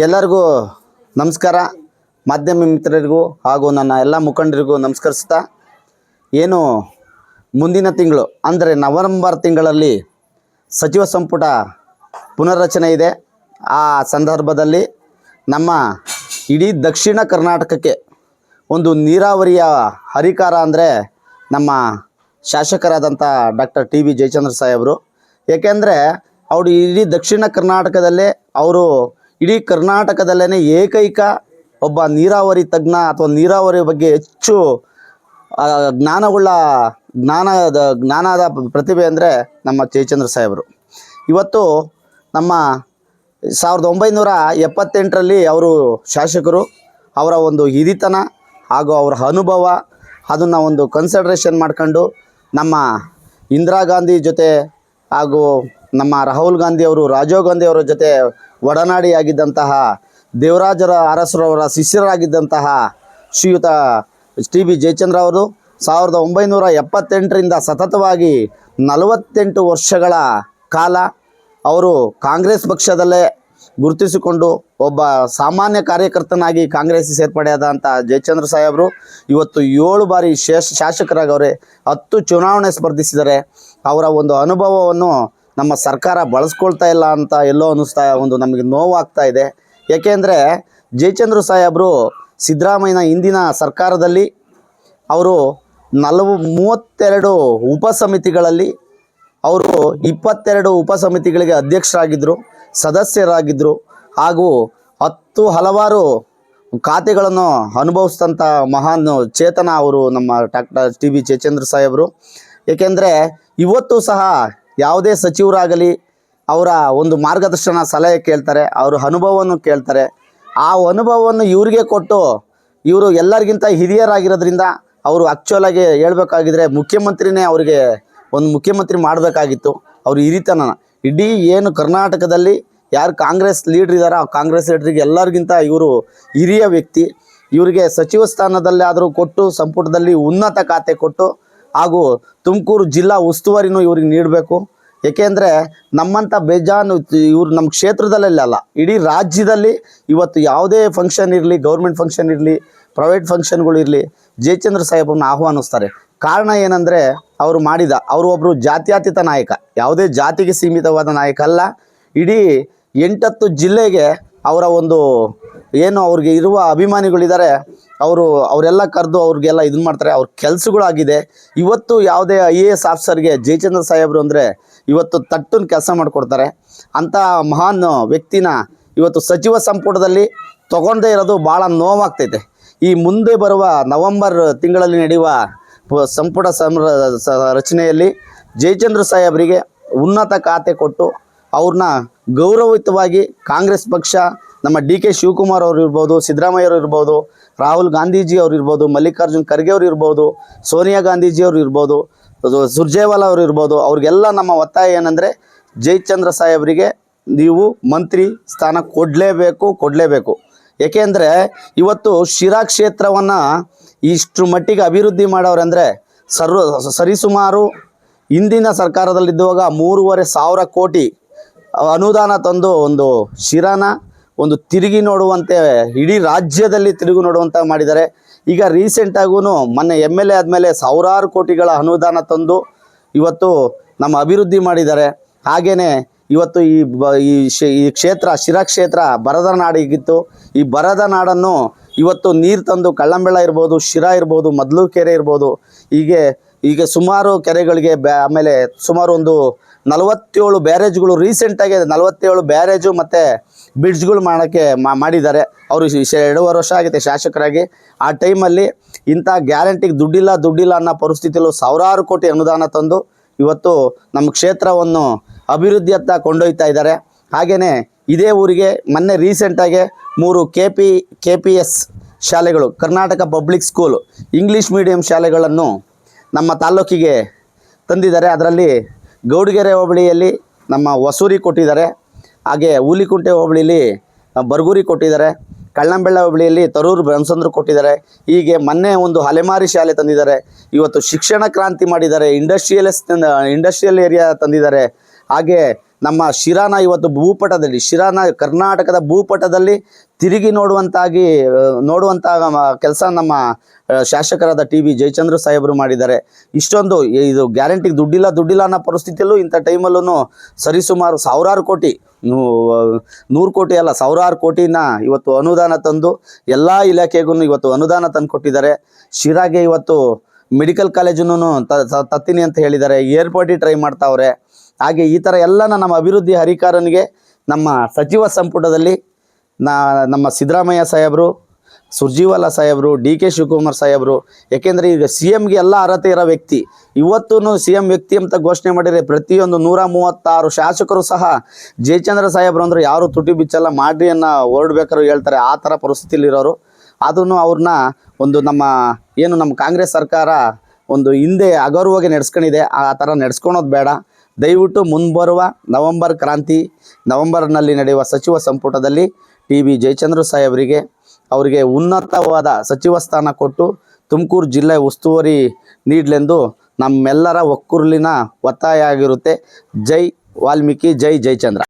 ಎಲ್ಲರಿಗೂ ನಮಸ್ಕಾರ. ಮಾಧ್ಯಮ ಮಿತ್ರರಿಗೂ ಹಾಗೂ ನನ್ನ ಎಲ್ಲ ಮುಖಂಡರಿಗೂ ನಮಸ್ಕರಿಸ್ತಾ ಏನು ಮುಂದಿನ ತಿಂಗಳು, ಅಂದರೆ ನವೆಂಬರ್ ತಿಂಗಳಲ್ಲಿ ಸಚಿವ ಸಂಪುಟ ಪುನರ್ರಚನೆ ಇದೆ. ಆ ಸಂದರ್ಭದಲ್ಲಿ ನಮ್ಮ ಇಡೀ ದಕ್ಷಿಣ ಕರ್ನಾಟಕಕ್ಕೆ ಒಂದು ನೀರಾವರಿಯ ಹರಿಕಾರ ಅಂದರೆ ನಮ್ಮ ಶಾಸಕರಾದಂಥ ಡಾಕ್ಟರ್ ಟಿ ವಿ ಜಯಚಂದ್ರ ಸಾಹೇಬರು. ಏಕೆಂದರೆ ಅವರು ಇಡೀ ದಕ್ಷಿಣ ಕರ್ನಾಟಕದಲ್ಲೇ ಅವರು ಇಡೀ ಕರ್ನಾಟಕದಲ್ಲೇ ಏಕೈಕ ಒಬ್ಬ ನೀರಾವರಿ ತಜ್ಞ ಅಥವಾ ನೀರಾವರಿ ಬಗ್ಗೆ ಹೆಚ್ಚು ಜ್ಞಾನವುಳ್ಳ ಜ್ಞಾನದ ಜ್ಞಾನದ ಪ್ರತಿಭೆ ಅಂದರೆ ನಮ್ಮ ಜಯಚಂದ್ರ ಸಾಹೇಬರು. ಇವತ್ತು ನಮ್ಮ ಸಾವಿರದ ಒಂಬೈನೂರ ಎಪ್ಪತ್ತೆಂಟರಲ್ಲಿ ಅವರು ಶಾಸಕರು, ಅವರ ಒಂದು ಹಿರಿತನ ಹಾಗೂ ಅವರ ಅನುಭವ, ಅದನ್ನು ಒಂದು ಕನ್ಸಿಡ್ರೇಷನ್ ಮಾಡ್ಕೊಂಡು ನಮ್ಮ ಇಂದಿರಾ ಗಾಂಧಿ ಜೊತೆ ಹಾಗೂ ನಮ್ಮ ರಾಹುಲ್ ಗಾಂಧಿ ಅವರು, ರಾಜೀವ್ ಗಾಂಧಿ ಅವರ ಜೊತೆ ಒಡನಾಡಿಯಾಗಿದ್ದಂತಹ ದೇವರಾಜರ ಅರಸರವರ ಶಿಷ್ಯರಾಗಿದ್ದಂತಹ ಶ್ರೀಯುತ ಟಿ ಬಿ ಜಯಚಂದ್ರ ಅವರು ಸಾವಿರದ ಒಂಬೈನೂರ ಎಪ್ಪತ್ತೆಂಟರಿಂದ ಸತತವಾಗಿ ನಲವತ್ತೆಂಟು ವರ್ಷಗಳ ಕಾಲ ಅವರು ಕಾಂಗ್ರೆಸ್ ಪಕ್ಷದಲ್ಲೇ ಗುರುತಿಸಿಕೊಂಡು ಒಬ್ಬ ಸಾಮಾನ್ಯ ಕಾರ್ಯಕರ್ತನಾಗಿ ಕಾಂಗ್ರೆಸ್ ಸೇರ್ಪಡೆಯಾದಂಥ ಜಯಚಂದ್ರ ಸಾಹೇಬರು ಇವತ್ತು ಏಳು ಬಾರಿ ಶೇಷ ಶಾಸಕರಾಗವ್ರೆ ಹತ್ತು ಚುನಾವಣೆ ಸ್ಪರ್ಧಿಸಿದರೆ ಅವರ ಒಂದು ಅನುಭವವನ್ನು ನಮ್ಮ ಸರ್ಕಾರ ಬಳಸ್ಕೊಳ್ತಾ ಇಲ್ಲ ಅಂತ ಎಲ್ಲೋ ಅನ್ನಿಸ್ತಾ ಒಂದು ನಮಗೆ ನೋವಾಗ್ತಾ ಇದೆ. ಏಕೆಂದರೆ ಜಯಚಂದ್ರ ಸಾಹೇಬರು ಸಿದ್ದರಾಮಯ್ಯನ ಹಿಂದಿನ ಸರ್ಕಾರದಲ್ಲಿ ಅವರು ನಲವ ಮೂವತ್ತೆರಡು ಉಪ ಸಮಿತಿಗಳಲ್ಲಿ ಅವರು ಇಪ್ಪತ್ತೆರಡು ಉಪ ಸಮಿತಿಗಳಿಗೆ ಅಧ್ಯಕ್ಷರಾಗಿದ್ದರು ಸದಸ್ಯರಾಗಿದ್ದರು ಹಾಗೂ ಹತ್ತು ಹಲವಾರು ಖಾತೆಗಳನ್ನು ಅನುಭವಿಸಿದಂಥ ಮಹಾನ್ ಚೇತನ ಅವರು ನಮ್ಮ ಡಾಕ್ಟರ್ ಟಿ ಬಿ ಜಯಚಂದ್ರ ಸಾಹೇಬರು. ಏಕೆಂದರೆ ಇವತ್ತು ಸಹ ಯಾವುದೇ ಸಚಿವರಾಗಲಿ ಅವರ ಒಂದು ಮಾರ್ಗದರ್ಶನ ಸಲಹೆ ಕೇಳ್ತಾರೆ, ಅವರ ಅನುಭವವನ್ನು ಕೇಳ್ತಾರೆ. ಆ ಅನುಭವವನ್ನು ಇವರಿಗೆ ಕೊಟ್ಟು ಇವರು ಎಲ್ಲರಿಗಿಂತ ಹಿರಿಯರಾಗಿರೋದ್ರಿಂದ ಅವರು ಆ್ಯಕ್ಚುಲಾಗಿ ಹೇಳ್ಬೇಕಾಗಿದ್ರೆ ಮುಖ್ಯಮಂತ್ರಿನೇ ಅವರಿಗೆ ಒಂದು ಮುಖ್ಯಮಂತ್ರಿ ಮಾಡಬೇಕಾಗಿತ್ತು. ಅವ್ರ ಹಿರಿತನ ಇಡೀ ಏನು ಕರ್ನಾಟಕದಲ್ಲಿ ಯಾರು ಕಾಂಗ್ರೆಸ್ ಲೀಡ್ರ್ ಇದ್ದಾರೋ ಆ ಕಾಂಗ್ರೆಸ್ ಲೀಡ್ರಿಗೆ ಎಲ್ಲರಿಗಿಂತ ಇವರು ಹಿರಿಯ ವ್ಯಕ್ತಿ. ಇವರಿಗೆ ಸಚಿವ ಸ್ಥಾನದಲ್ಲಾದರೂ ಕೊಟ್ಟು ಸಂಪುಟದಲ್ಲಿ ಉನ್ನತ ಖಾತೆ ಕೊಟ್ಟು ಹಾಗೂ ತುಮಕೂರು ಜಿಲ್ಲಾ ಉಸ್ತುವಾರಿನೂ ಇವ್ರಿಗೆ ನೀಡಬೇಕು. ಏಕೆಂದರೆ ನಮ್ಮಂಥ ಬೇಜಾನು ಇವ್ರು ನಮ್ಮ ಕ್ಷೇತ್ರದಲ್ಲೇ ಅಲ್ಲ, ಇಡೀ ರಾಜ್ಯದಲ್ಲಿ ಇವತ್ತು ಯಾವುದೇ ಫಂಕ್ಷನ್ ಇರಲಿ ಗೌರ್ಮೆಂಟ್ ಫಂಕ್ಷನ್ ಇರಲಿ ಪ್ರೈವೇಟ್ ಫಂಕ್ಷನ್ಗಳು ಇರಲಿ, ಜಯಚಂದ್ರ ಸಾಹೇಬರನ್ನ ಆಹ್ವಾನಿಸ್ತಾರೆ. ಕಾರಣ ಏನಂದರೆ ಅವರು ಮಾಡಿದ, ಅವರು ಒಬ್ಬರು ಜಾತ್ಯಾತೀತ ನಾಯಕ, ಯಾವುದೇ ಜಾತಿಗೆ ಸೀಮಿತವಾದ ನಾಯಕ ಅಲ್ಲ. ಇಡೀ ಎಂಟತ್ತು ಜಿಲ್ಲೆಗೆ ಅವರ ಒಂದು ಏನು ಅವ್ರಿಗೆ ಇರುವ ಅಭಿಮಾನಿಗಳಿದ್ದಾರೆ ಅವರು ಅವರೆಲ್ಲ ಕರೆದು ಅವ್ರಿಗೆಲ್ಲ ಇದನ್ನ ಮಾಡ್ತಾರೆ. ಅವ್ರ ಕೆಲಸಗಳಾಗಿದೆ. ಇವತ್ತು ಯಾವುದೇ ಐ ಎ ಎಸ್ ಆಫೀಸರ್ಗೆ ಜಯಚಂದ್ರ ಸಾಹೇಬರು ಅಂದರೆ ಇವತ್ತು ತಟ್ಟನ್ನು ಕೆಲಸ ಮಾಡಿಕೊಡ್ತಾರೆ. ಅಂಥ ಮಹಾನ್ ವ್ಯಕ್ತಿನ ಇವತ್ತು ಸಚಿವ ಸಂಪುಟದಲ್ಲಿ ತಗೊಂಡೇ ಇರೋದು ಭಾಳ ನೋವಾಗ್ತೈತೆ. ಈ ಮುಂದೆ ಬರುವ ನವೆಂಬರ್ ತಿಂಗಳಲ್ಲಿ ನಡೆಯುವ ಸಂಪುಟ ಸಂರ ರಚನೆಯಲ್ಲಿ ಜಯಚಂದ್ರ ಸಾಹೇಬರಿಗೆ ಉನ್ನತ ಖಾತೆ ಕೊಟ್ಟು ಅವ್ರನ್ನ ಗೌರವಯುತವಾಗಿ ಕಾಂಗ್ರೆಸ್ ಪಕ್ಷ ನಮ್ಮ ಡಿ ಕೆ ಶಿವಕುಮಾರ್ ಅವರು ಇರ್ಬೋದು, ಸಿದ್ದರಾಮಯ್ಯ ಅವರು ಇರ್ಬೋದು, ರಾಹುಲ್ ಗಾಂಧೀಜಿ ಅವರು ಇರ್ಬೋದು, ಮಲ್ಲಿಕಾರ್ಜುನ್ ಖರ್ಗೆ ಅವರು ಇರ್ಬೋದು, ಸೋನಿಯಾ ಗಾಂಧೀಜಿ ಅವರು ಇರ್ಬೋದು ಸುರ್ಜೇವಾಲ ಅವರು ಇರ್ಬೋದು, ಅವ್ರಿಗೆಲ್ಲ ನಮ್ಮ ಒತ್ತಾಯ ಏನಂದರೆ ಜಯಚಂದ್ರ ಸಾಹೇಬರಿಗೆ ನೀವು ಮಂತ್ರಿ ಸ್ಥಾನ ಕೊಡಲೇಬೇಕು ಕೊಡಲೇಬೇಕು. ಏಕೆಂದರೆ ಇವತ್ತು ಶಿರಾ ಕ್ಷೇತ್ರವನ್ನು ಇಷ್ಟು ಮಟ್ಟಿಗೆ ಅಭಿವೃದ್ಧಿ ಮಾಡೋರಂದರೆ ಸರ್ವ, ಸರಿಸುಮಾರು ಹಿಂದಿನ ಸರ್ಕಾರದಲ್ಲಿದ್ದುವಾಗ ಮೂರುವರೆ ಸಾವಿರ ಕೋಟಿ ಅನುದಾನ ತಂದು ಒಂದು ಶಿರಾನ ಒಂದು ತಿರುಗಿ ನೋಡುವಂತೆ, ಇಡೀ ರಾಜ್ಯದಲ್ಲಿ ತಿರುಗಿ ನೋಡುವಂತ ಮಾಡಿದ್ದಾರೆ. ಈಗ ರೀಸೆಂಟಾಗೂ ಮೊನ್ನೆ ಎಂ ಎಲ್ ಎ ಆದಮೇಲೆ ಸಾವಿರಾರು ಕೋಟಿಗಳ ಅನುದಾನ ತಂದು ಇವತ್ತು ನಮ್ಮ ಅಭಿವೃದ್ಧಿ ಮಾಡಿದ್ದಾರೆ. ಹಾಗೆಯೇ ಇವತ್ತು ಈ ಬ, ಈ ಕ್ಷೇತ್ರ ಶಿರಾ ಕ್ಷೇತ್ರ ಬರದ ನಾಡಿಗಿತ್ತು ಈ ಬರದ ನಾಡನ್ನು ಇವತ್ತು ನೀರು ತಂದು ಕಳ್ಳಂಬೆಳ ಇರ್ಬೋದು, ಶಿರಾ ಇರ್ಬೋದು ಮೊದಲು ಕೆರೆ ಇರ್ಬೋದು, ಹೀಗೆ ಈಗ ಸುಮಾರು ಕೆರೆಗಳಿಗೆ ಬ್ಯಾ, ಆಮೇಲೆ ಸುಮಾರು ಒಂದು ನಲವತ್ತೇಳು ಬ್ಯಾರೇಜ್ಗಳು ರೀಸೆಂಟಾಗಿ ನಲವತ್ತೇಳು ಬ್ಯಾರೇಜು ಮತ್ತು ಬ್ರಿಡ್ಜ್ಗಳು ಮಾಡೋಕ್ಕೆ ಮಾಡಿದ್ದಾರೆ. ಅವರು ಎರಡೂವರೆ ವರ್ಷ ಆಗಿದೆ ಶಾಸಕರಾಗಿ. ಆ ಟೈಮಲ್ಲಿ ಇಂಥ ಗ್ಯಾರಂಟಿಗೆ ದುಡ್ಡಿಲ್ಲ ದುಡ್ಡಿಲ್ಲ ಅನ್ನೋ ಪರಿಸ್ಥಿತಿಯಲ್ಲೂ ಸಾವಿರಾರು ಕೋಟಿ ಅನುದಾನ ತಂದು ಇವತ್ತು ನಮ್ಮ ಕ್ಷೇತ್ರವನ್ನು ಅಭಿವೃದ್ಧಿಯತ್ತ ಕೊಂಡೊಯ್ತಾ ಇದ್ದಾರೆ. ಹಾಗೆಯೇ ಇದೇ ಊರಿಗೆ ಮೊನ್ನೆ ರೀಸೆಂಟಾಗಿ ಮೂರು K P K P S ಶಾಲೆಗಳು, Karnataka public school, English medium ಶಾಲೆಗಳನ್ನು ನಮ್ಮ ತಾಲ್ಲೂಕಿಗೆ ತಂದಿದ್ದಾರೆ. ಅದರಲ್ಲಿ ಗೌಡಗೆರೆ ಹೋಬಳಿಯಲ್ಲಿ ನಮ್ಮ ವಸೂರಿ ಕೊಟ್ಟಿದ್ದಾರೆ. ಹಾಗೆ ಹುಲಿಕುಂಟೆ ಹೋಬಳಿಲಿ ಬರ್ಗೂರಿ ಕೊಟ್ಟಿದ್ದಾರೆ. ಕಳ್ಳಂಬೆಳ್ಳ ಹೋಬಳಿಯಲ್ಲಿ ತರೂರು ಬ್ರಹ್ಮಸಂದ್ರ ಕೊಟ್ಟಿದ್ದಾರೆ. ಹೀಗೆ ಮೊನ್ನೆ ಒಂದು ಅಲೆಮಾರಿ ಶಾಲೆ ತಂದಿದ್ದಾರೆ. ಇವತ್ತು ಶಿಕ್ಷಣ ಕ್ರಾಂತಿ ಮಾಡಿದ್ದಾರೆ. ಇಂಡಸ್ಟ್ರಿಯಲಿಸ್ ಇಂಡಸ್ಟ್ರಿಯಲ್ ಏರಿಯಾ ತಂದಿದ್ದಾರೆ. ಹಾಗೆ ನಮ್ಮ ಶಿರಾನ ಇವತ್ತು ಭೂಪಟದಲ್ಲಿ, ಶಿರಾನ ಕರ್ನಾಟಕದ ಭೂಪಟದಲ್ಲಿ ತಿರುಗಿ ನೋಡುವಂತಾಗಿ ನೋಡುವಂಥ ಕೆಲಸ ನಮ್ಮ ಶಾಸಕರಾದ ಟಿ ವಿ ಜಯಚಂದ್ರ ಸಾಹೇಬರು ಮಾಡಿದ್ದಾರೆ. ಇಷ್ಟೊಂದು, ಇದು ಗ್ಯಾರಂಟಿಗೆ ದುಡ್ಡಿಲ್ಲ ದುಡ್ಡಿಲ್ಲ ಅನ್ನೋ ಪರಿಸ್ಥಿತಿಯಲ್ಲೂ ಇಂಥ ಟೈಮಲ್ಲೂ ಸರಿಸುಮಾರು ಸಾವಿರಾರು ಕೋಟಿ ನೂರು ಕೋಟಿ ಅಲ್ಲ, ಸಾವಿರಾರು ಕೋಟಿನ ಇವತ್ತು ಅನುದಾನ ತಂದು ಎಲ್ಲ ಇಲಾಖೆಗೂ ಇವತ್ತು ಅನುದಾನ ತಂದು ಕೊಟ್ಟಿದ್ದಾರೆ. ಶಿರಾಗೆ ಇವತ್ತು ಮೆಡಿಕಲ್ ಕಾಲೇಜನ್ನು ತತ್ತೀನಿ ಅಂತ ಹೇಳಿದ್ದಾರೆ. ಏರ್ಪೋರ್ಟಿಗೆ ಟ್ರೈ ಮಾಡ್ತಾವ್ರೆ. ಹಾಗೆ ಈ ಥರ ಎಲ್ಲನ ನಮ್ಮ ಅಭಿವೃದ್ಧಿ ಹರಿಕಾರನಿಗೆ ನಮ್ಮ ಸಚಿವ ಸಂಪುಟದಲ್ಲಿ ನಮ್ಮ ಸಿದ್ದರಾಮಯ್ಯ ಸಾಹೇಬರು ಸುರ್ಜೀವಾಲ ಸಾಹೇಬರು, ಡಿ ಕೆ ಶಿವಕುಮಾರ್ ಸಾಹೇಬರು ಯಾಕೆಂದರೆ ಈಗ ಸಿ ಎಮ್ಗೆ ಎಲ್ಲ ಅರ್ಹತೆ ಇರೋ ವ್ಯಕ್ತಿ ಇವತ್ತೂ ಸಿ ಎಂ ವ್ಯಕ್ತಿ ಅಂತ ಘೋಷಣೆ ಮಾಡಿದರೆ ಪ್ರತಿಯೊಂದು ನೂರ ಮೂವತ್ತಾರು ಶಾಸಕರು ಸಹ ಜಯಚಂದ್ರ ಸಾಹೇಬರು ಅಂದ್ರೆ ಯಾರು ತುಟಿ ಬಿಚ್ಚಲ್ಲ ಮಾಡ್ರಿಯನ್ನು ಹೊರಡ್ಬೇಕಾದ್ರು ಹೇಳ್ತಾರೆ, ಆ ಥರ ಪರಿಸ್ಥಿತಿಲಿರೋರು ಆದ್ರೂ ಅವ್ರನ್ನ ಒಂದು ನಮ್ಮ ಏನು ನಮ್ಮ ಕಾಂಗ್ರೆಸ್ ಸರ್ಕಾರ ಒಂದು ಹಿಂದೆ ಅಗೌರವಾಗಿ ನಡೆಸ್ಕೊಂಡಿದೆ, ಆ ಥರ ನಡೆಸ್ಕೊಳೋದು ಬೇಡ. ದಯವಿಟ್ಟು ಮುಂಬರುವ ನವೆಂಬರ್ ಕ್ರಾಂತಿ, ನವೆಂಬರ್ನಲ್ಲಿ ನಡೆಯುವ ಸಚಿವ ಸಂಪುಟದಲ್ಲಿ ಟಿ ವಿ ಜಯಚಂದ್ರ ಸಾಹೇಬರಿಗೆ ಅವರಿಗೆ ಉನ್ನತವಾದ ಸಚಿವ ಸ್ಥಾನ ಕೊಟ್ಟು ತುಮಕೂರು ಜಿಲ್ಲೆ ಉಸ್ತುವಾರಿ ನೀಡಲೆಂದು ನಮ್ಮೆಲ್ಲರ ಒಕ್ಕುರ್ಲಿನ ಒತ್ತಾಯ ಆಗಿರುತ್ತೆ. ಜೈ ವಾಲ್ಮೀಕಿ, ಜೈ ಜಯಚಂದ್ರ.